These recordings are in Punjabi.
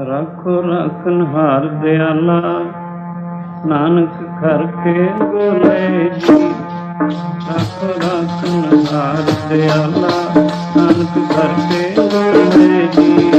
ਰੱਖੋ ਰੱਖਨ ਹਾਰ ਦਿਆਲਾ, ਨਾਨਕ ਘਰ ਕੇ ਗੋਲੇ ਜੀ। ਰੱਖੋ ਰੱਖਨ ਹਾਰ ਦਿਆਲਾ, ਨਾਨਕ ਘਰ ਕੇ ਗੋਲੇ ਜੀ।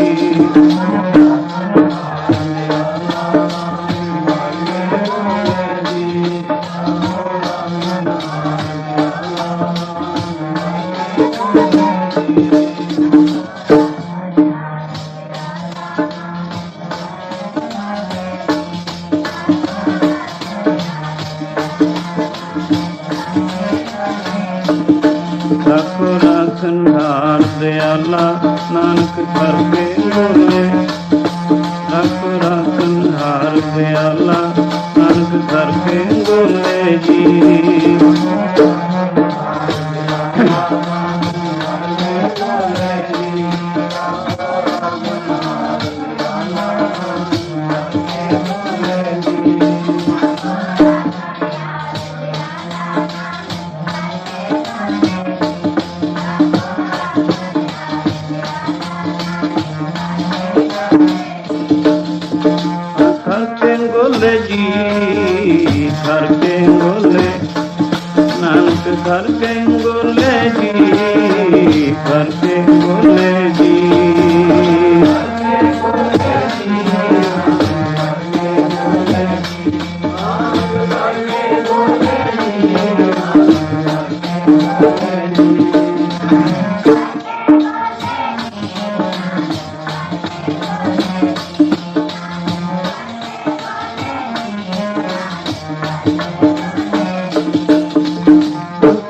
ਘਰ ਕੇ ਗੋਲੇ ਜੀ ਘਰ ਕੇ ਗੋਲੇ ਜੀ।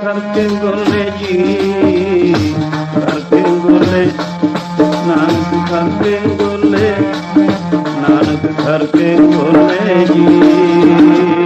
ਘਰ ਕੇ ਗੋਲੇ ਜੀ ਘਰ ਕੇ ਗੋਲੇ ਨਾਨਕ ਘਰ ਕੇ ਗੋਲੇ ਨਾਨਕ ਘਰ ਕੇ ਗੋਲੇ ਜੀ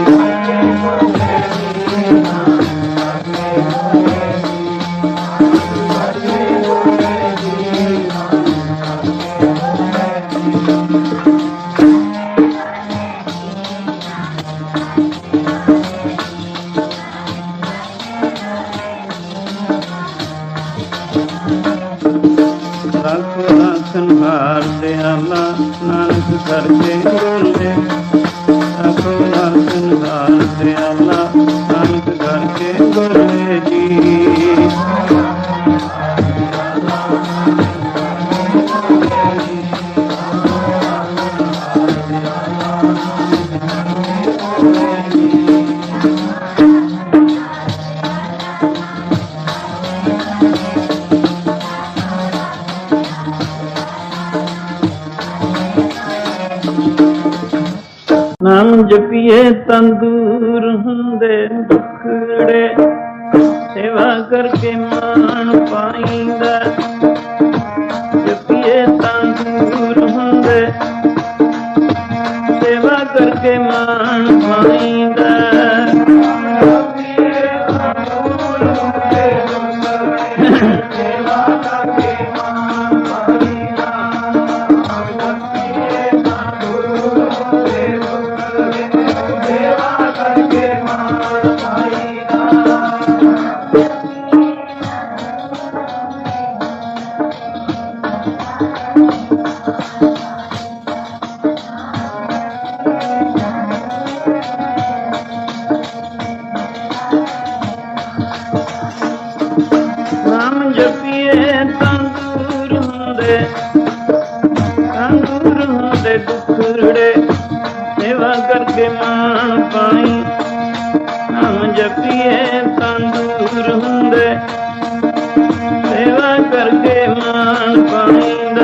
नाम जपिए तंदू ਜਪੀਏ ਤੰਦੂਰ ਹੁੰਦੇ ਸੇਵਾ ਕਰਕੇ ਮਾਣ ਪਾਈਂਦਾ।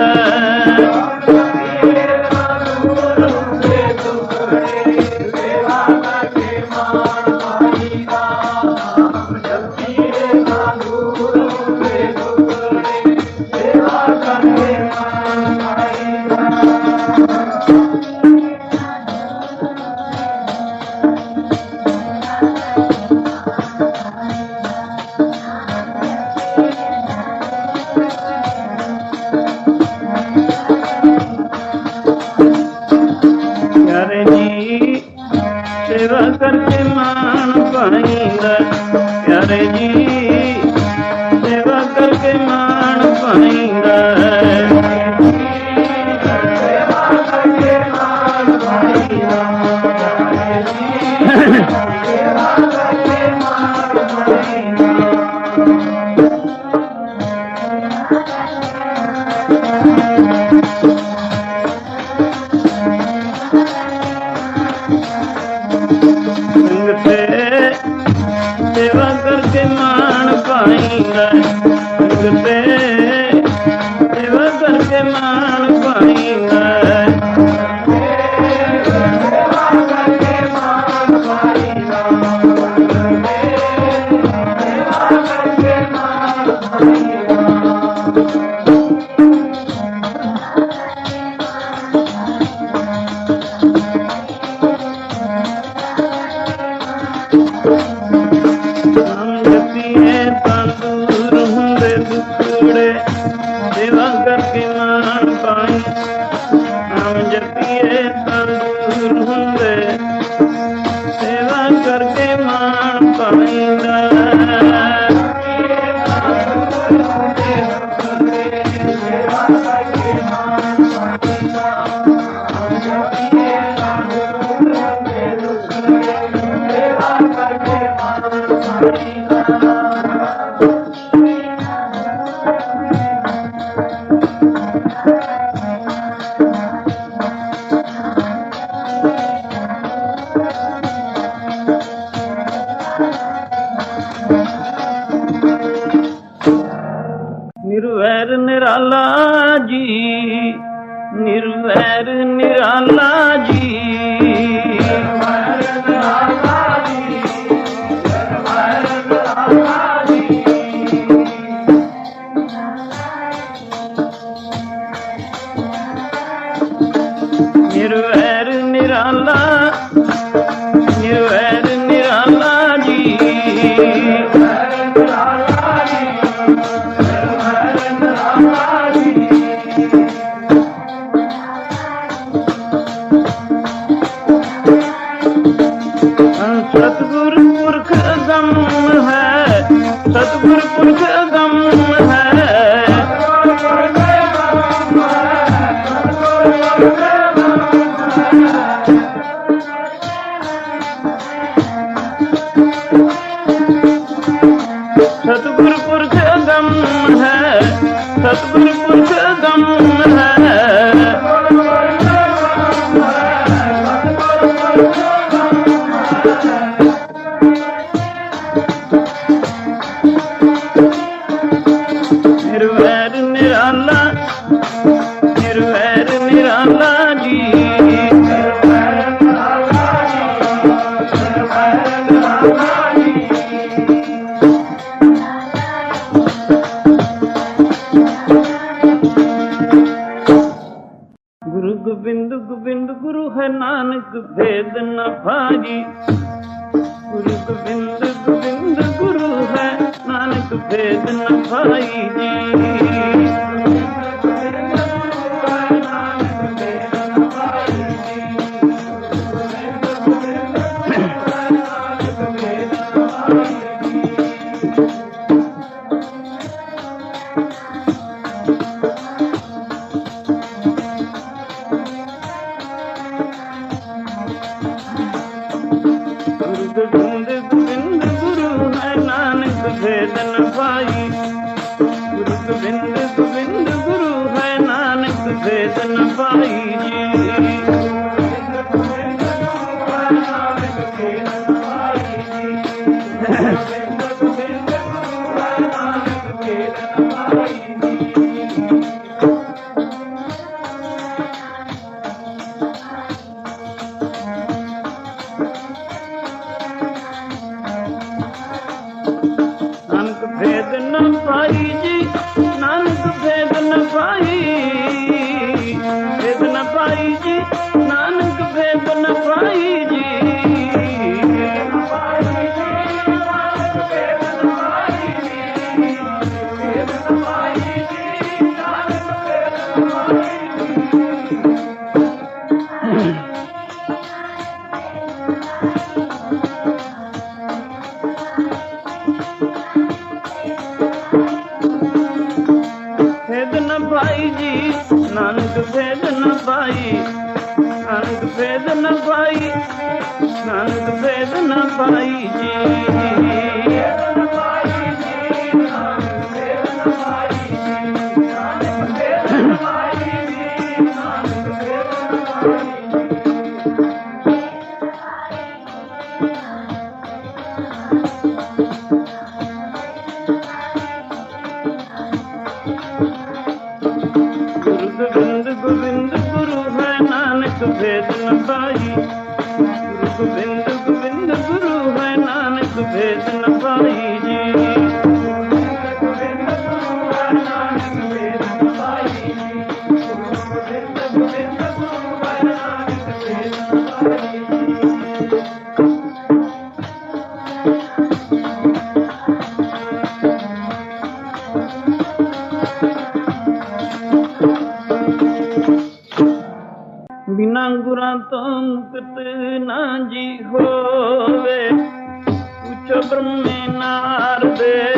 ਭਾਣੀਂਦ ਪਿਆਰੇ ਜੀ। ਸੇਵਾ ਕਰਕੇ ਮਾਣ ਭਾਣੀਂਦ ਸੇਵਾ ਕਰਕੇ ਮਾਣ ਭਾਣੀਂਦ मान पाए ਸਤਗੁਰ ਪੁਰਖ ਅਗੰਮ ਹੈ। ਸਤਗੁਰ ਪੁਰਖ ਗੋਬਿੰਦ ਗੋਬਿੰਦ ਗੁਰੂ ਹੈ ਨਾਨਕ, ਭੇਦ ਨਾ ਭਾਜੀ। ਗੁਰੂ ਗੋਬਿੰਦ ਗੋਬਿੰਦ ਗੁਰੂ ਹੈ ਨਾਨਕ, ਭੇਦ ਨਾ ਭਾਈ ਜੀ। Thank. ਭੇਦ ਨਾ ਪਾਈ ਨਾਨਕ ਭੇਦ ਨਾ ਪਾਈ ਜੀ। भेद न पाई गोविंद गोविंद गुरु है नानक भेद न पाई जी Thank you. ਗੁਰਾਂ ਤੋਂ ਮੁਕਤ ਨਾ ਜੀ ਹੋਵੇ ਉਚ ਬ੍ਰਹਮੇ ਨਾਰ ਦੇ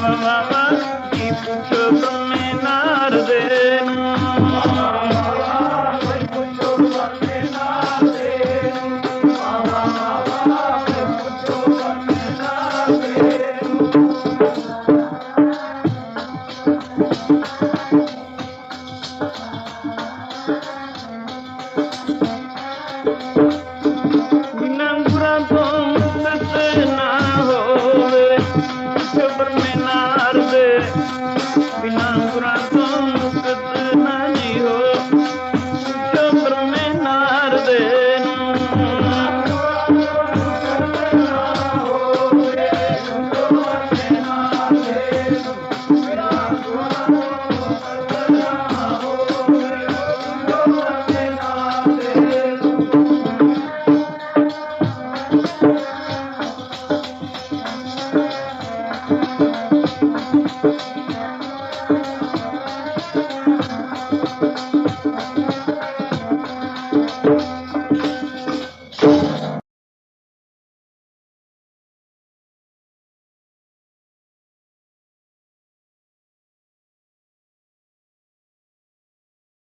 Mama, keep